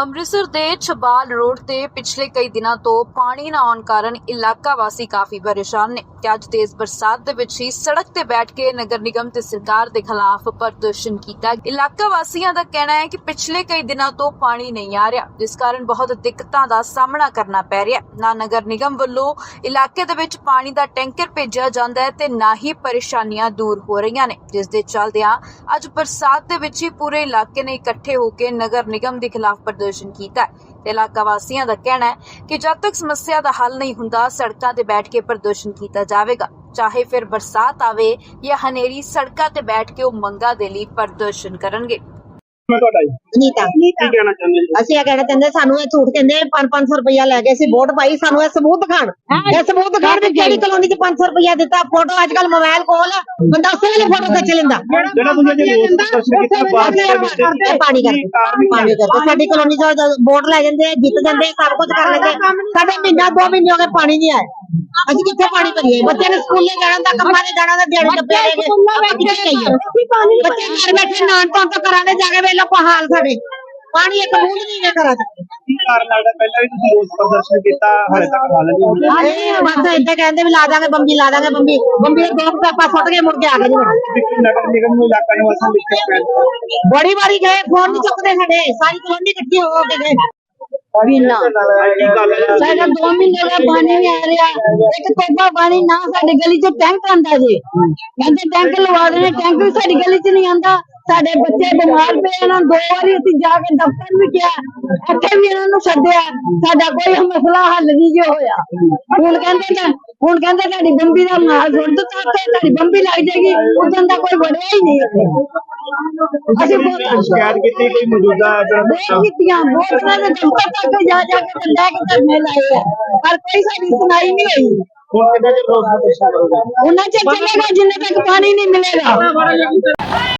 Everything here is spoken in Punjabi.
ਅੰਮ੍ਰਿਤਸਰ ਦੇ ਛਬਾਲ ਰੋਡ ਤੇ ਪਿਛਲੇ ਕਈ ਦਿਨਾਂ ਤੋਂ ਪਾਣੀ ਨਾ ਆਉਣ ਕਾਰਨ ਇਲਾਕਾ ਵਾਸੀ ਕਾਫੀ ਪਰੇਸ਼ਾਨ ਨੇ ਤੇ ਅੱਜ ਤੇਜ਼ ਬਰਸਾਤ ਦੇ ਵਿੱਚ ਹੀ ਸੜਕ ਤੇ ਬੈਠ ਕੇ ਨਗਰ ਨਿਗਮ ਤੇ ਸਰਕਾਰ ਦੇ ਖਿਲਾਫ ਪ੍ਰਦਰਸ਼ਨ ਕੀਤਾ ਇਲਾਕਾ ਵਾਸੀਆਂ ਦਾ ਕਹਿਣਾ ਹੈ ਕਿ ਪਿਛਲੇ ਕਈ ਦਿਨਾਂ ਤੋਂ ਪਾਣੀ ਨਹੀਂ ਆ ਰਿਹਾ, ਜਿਸ ਕਾਰਨ ਬਹੁਤ ਦਿੱਕਤਾਂ ਦਾ ਸਾਹਮਣਾ ਕਰਨਾ ਪੈ ਰਿਹਾ ਨਾ ਨਗਰ ਨਿਗਮ ਵੱਲੋਂ ਇਲਾਕੇ ਦੇ ਵਿੱਚ ਪਾਣੀ ਦਾ ਟੈਂਕਰ ਭੇਜਿਆ ਜਾਂਦਾ ਹੈ ਤੇ ਨਾ ਹੀ ਪਰੇਸ਼ਾਨੀਆਂ ਦੂਰ ਹੋ ਰਹੀਆਂ ਨੇ, ਜਿਸ ਦੇ ਚੱਲਦਿਆਂ ਅੱਜ ਬਰਸਾਤ ਦੇ ਵਿੱਚ ਹੀ ਪੂਰੇ ਇਲਾਕੇ ਨੇ ਇਕੱਠੇ ਹੋ ਕੇ ਨਗਰ ਨਿਗਮ ਦੇ ਖਿਲਾਫ ਪ੍ਰਦਰਸ਼ਨ ਕੀਤਾ ਤੇ ਇਲਾਕਾ ਵਾਸੀਆਂ ਦਾ ਕਹਿਣਾ ਹੈ ਕਿ ਜਦ ਤੱਕ ਸਮੱਸਿਆ ਦਾ ਹੱਲ ਨਹੀਂ ਹੁੰਦਾ, ਸੜਕਾਂ ਤੇ ਬੈਠ ਕੇ ਪ੍ਰਦਰਸ਼ਨ ਕੀਤਾ ਜਾਵੇਗਾ। ਚਾਹੇ ਫਿਰ ਬਰਸਾਤ ਆਵੇ ਜਾਂ ਹਨੇਰੀ, ਸੜਕਾਂ ਤੇ ਬੈਠ ਕੇ ਉਹ ਮੰਗਾਂ ਦੇ ਲਈ ਪ੍ਰਦਰਸ਼ਨ ਕਰਨਗੇ। ਮੈਂ ਤੁਹਾਡਾ ਜੀ। ਨੀਤਾ ਕੀ ਕਹਿਣਾ ਚਾਹੁੰਦੇ ਜੀ? ਅਸੀਂ ਇਹ ਕਹਿਣਾ ਚਾਹੁੰਦੇ ਸਾਨੂੰ ਇਹ ਝੂਠ ਕਹਿੰਦੇ 5-500 ਰੁਪਇਆ ਲੈ ਗਏ ਸੀ ਵੋਟ ਪਾਈ ਸਾਨੂੰ ਇਹ ਸਬੂਤ ਦਿਖਾਣ ਇਹ ਸਬੂਤ ਦਿਖਾਣ ਵੀ ਕਿਹੜੀ ਕਲੋਨੀ 'ਚ 500 ਰੁਪਇਆ ਦਿੱਤਾ? ਫੋਟੋ ਅੱਜ ਕੱਲ ਮੋਬਾਈਲ ਕੋਲ। ਆ, ਬੰਦਾ ਉਸੇ ਵੇਲੇ ਫੋਟੋ ਖਿੱਚ ਲੈਂਦਾ। ਜਿਹੜਾ ਤੁਸੀਂ ਅੱਜ ਰੋਸ ਪ੍ਰਦਰਸ਼ਨ ਕੀਤਾ ਬਾਅਦ ਦੇ ਵਿੱਚ ਇਹ ਪਾਣੀ ਕਰਕੇ ਪਾਣੀ ਕਰਕੇ ਸਾਡੀ ਕਲੋਨੀ 'ਚ ਵੋਟ ਲੈ ਜਾਂਦੇ ਆ, ਜਿੱਤ ਜਾਂਦੇ ਆ, ਸਭ ਕੁਝ ਕਰ ਲੈਂਦੇ ਆ। ਸਾਡੇ ਮਹੀਨਾ ਦੋ ਮਹੀਨੇ ਹੋ ਗਏ ਪਾਣੀ ਨਹੀਂ ਆਇਆ। ਅਸੀਂ ਕਿੱਥੇ ਪਾਣੀ ਭਰੀਏ? ਬੱਚਿਆਂ ਨੇ ਸਕੂਲੇ ਜਾਣਾ ਦਾ ਕੰਮਾਂ ਤੇ ਜਾਣਾ ਦਾ ਦਿਹਾੜੀ ਟੱਪਿਆ ਰਹੇ ਆਪਾਂ ਕਿੱਥੇ ਜਾਈਏ? ਬੱਚੇ ਘਰ ਬੈਠੇ ਨਾਨ ਤੋਂ ਤੋਂ ਕਰਾਣੇ ਜਾ ਕੇ ਵੇਲੋ ਕੋ ਹਾਲ ਸਾਡੇ। ਪਾਣੀ ਇੱਕ ਬੂੰਦ ਨਹੀਂ ਵੇ ਕਰਾ ਕੀ ਕਾਰਨ ਲੱਗਦਾ? ਪਹਿਲਾਂ ਵੀ ਤੁਸੀਂ ਰੋਸ ਪ੍ਰਦਰਸ਼ਨ ਕੀਤਾ ਹਾਲੇ ਤੱਕ ਹੱਲ ਨਹੀਂ ਹੋਇਆ। ਹਾਂਜੀ ਬਸ ਏਦਾਂ ਕਹਿੰਦੇ ਵੀ ਲਾ ਦਾਂਗੇ ਬੰਬੀ ਲਾ ਦਾਂਗੇ ਬੰਬੀ। ਬੰਬੀ ਦੇ ਦੋ ਕੁ ਪੈਪਾ ਸੁੱਟ ਕੇ ਮੁੜ ਕੇ ਆ ਗਏ ਜੀ। ਨਗਰ ਨਿਗਮ ਨੂੰ ਇਲਾਕਾ ਨੂੰ ਦਿੱਕਤ ਪੈ ਬੜੀ ਵਾਰੀ ਗਏ ਫੋਨ ਨਹੀਂ ਚੁੱਕਦੇ ਸਾਡੇ। ਸਾਰੀ ਕਲੋਨੀ ਇਕੱਠੀ ਹੋ ਕੇ ਗਏ। ਮਹੀਨਾ ਕੀ ਗੱਲ ਹੈ। ਸਾਡਾ 2 ਮਹੀਨੇ ਦਾ ਪਾਣੀ ਨਹੀਂ ਆ ਰਿਹਾ। ਇੱਕ ਟੋਪਾ ਪਾਣੀ ਨਾ ਸਾਡੀ ਗਲੀ 'ਚ ਟੈਂਕ ਆਂਦਾ ਜੀ। ਕਹਿੰਦੇ ਟੈਂਕ ਲਵਾ ਦੇਣੇ ਟੈਂਕ ਵੀ ਸਾਡੀ ਗਲੀ 'ਚ ਨਹੀਂ ਆਂਦਾ ਸਾਡੇ ਬੱਚੇ ਬਿਮਾਰ ਪਏ ਇਹਨਾਂ ਨੂੰ ਦੋ ਵਾਰੀ ਅਸੀਂ ਜਾ ਕੇ ਦਫ਼ਤਰ ਵੀ ਗਿਆ ਇੱਥੇ ਵੀ ਇਹਨਾਂ ਨੂੰ ਸੱਦਿਆ। ਸਾਡਾ ਕੋਈ ਮਸਲਾ ਹੱਲ ਨਹੀਂ ਜੋ ਹੋਇਆ। ਹੁਣ ਕਹਿੰਦੇ ਤਾਂ ਹੁਣ ਕਹਿੰਦੇ ਤੁਹਾਡੀ ਬੰਬੀ ਦਾ ਮਾਲ ਸੁੱਟ ਦਿੱਤਾ ਤੇ ਤੁਹਾਡੀ ਬੰਬੀ ਲੱਗ ਜਾਏਗੀ। ਉਦੋਂ ਦਾ ਕੋਈ ਵੜਿਆ ਹੀ ਨਹੀਂ ਇੱਥੇ। ਅਸੀਂ ਬਹੁਤ ਸ਼ਿਕਾਇਤ ਕੀਤੀ ਕੋਈ ਮੌਜੂਦਾ ਜਿਹੜਾ ਬਹੁਤ ਕੀਤੀਆਂ ਬਹੁਤ ਉਹਨਾਂ ਦੇ ਦਫ਼ਤਰ ਤੱਕ ਜਾ ਜਾ ਕੇ ਬੰਦਾ ਕਿ ਧਰਨੇ ਲਾਏ ਆ। ਪਰ ਕੋਈ ਸਾਡੀ ਸੁਣਾਈ ਨਹੀਂ ਹੋਈ। ਹੁਣ ਕਿੰਨਾ ਚਿਰ ਰੋਸ ਪ੍ਰਦਰਸ਼ਨ ਕਰੋਗੇ ਉਹਨਾਂ ਚ ਚੱਲੇਗਾ ਜਿੰਨੇ ਤੱਕ ਪਾਣੀ ਨਹੀਂ ਮਿਲੇਗਾ।